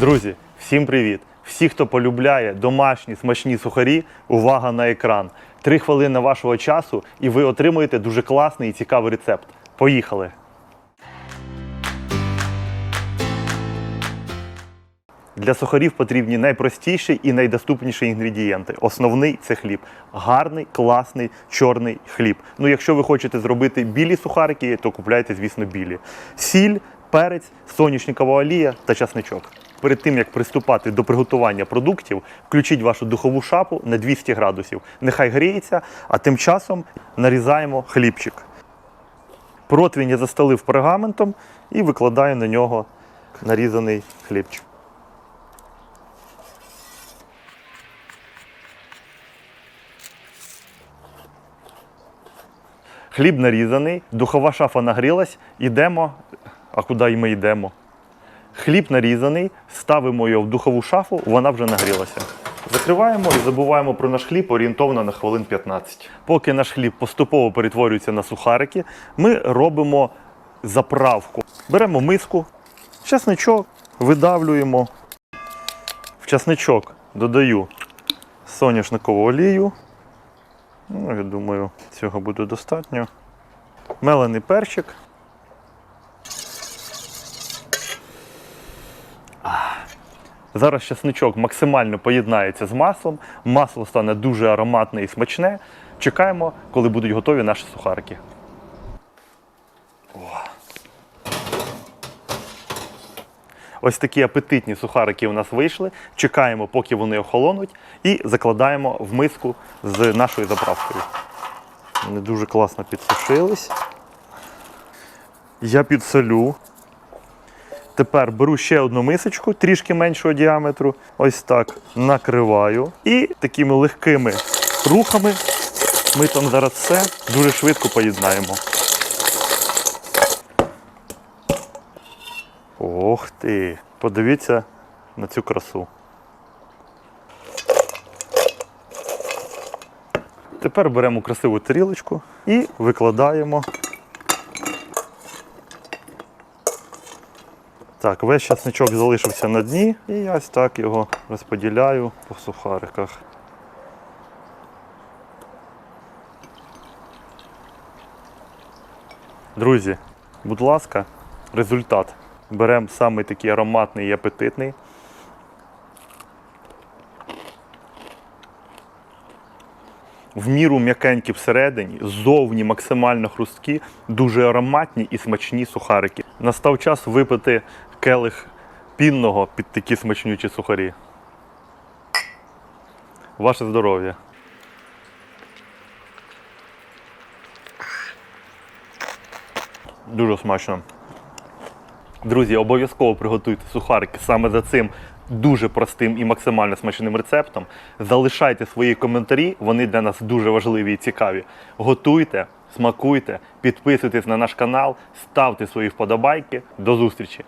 Друзі, всім привіт! Всі, хто полюбляє домашні смачні сухарі, увага на екран. Три хвилини вашого часу, і ви отримуєте дуже класний і цікавий рецепт. Поїхали! Для сухарів потрібні найпростіші і найдоступніші інгредієнти. Основний це хліб. Гарний, класний, чорний хліб. Ну, якщо ви хочете зробити білі сухарики, то купляйте, звісно, білі. Сіль, перець, соняшникова олія та часничок. Перед тим як приступати до приготування продуктів, включіть вашу духову шапу на 200 градусів. Нехай гріється, а тим часом нарізаємо хлібчик. Противень я застелив пергаментом і викладаю на нього нарізаний хлібчик. Хліб нарізаний, духова шафа нагрілась, йдемо. А куди ми йдемо? Хліб нарізаний, ставимо його в духову шафу, вона вже нагрілася. Закриваємо і забуваємо про наш хліб орієнтовно на хвилин 15. Поки наш хліб поступово перетворюється на сухарики, ми робимо заправку. Беремо миску, часничок, видавлюємо. В часничок додаю соняшникову олію. Ну, я думаю, цього буде достатньо. Мелений перчик. Зараз чесничок максимально поєднається з маслом. Масло стане дуже ароматне і смачне. Чекаємо, коли будуть готові наші сухарики. О. Ось такі апетитні сухарики у нас вийшли. Чекаємо, поки вони охолонуть, і закладаємо в миску з нашою заправкою. Вони дуже класно підсушились. Я підсолю. Тепер беру ще одну мисочку, трішки меншого діаметру. Ось так накриваю. І такими легкими рухами ми там зараз все дуже швидко поєднаємо. Ох ти! Подивіться на цю красу. Тепер беремо красиву тарілочку і викладаємо. Так, весь часничок залишився на дні, і я ось так його розподіляю по сухариках. Друзі, будь ласка, результат. Беремо саме такий ароматний і апетитний. В міру м'якенькі всередині, ззовні максимально хрусткі, дуже ароматні і смачні сухарики. Настав час випити келих пінного під такі смачнючі сухарі. Ваше здоров'я! Дуже смачно. Друзі, обов'язково приготуйте сухарики саме за цим дуже простим і максимально смачним рецептом. Залишайте свої коментарі, вони для нас дуже важливі і цікаві. Готуйте, смакуйте, підписуйтесь на наш канал, ставте свої вподобайки. До зустрічі!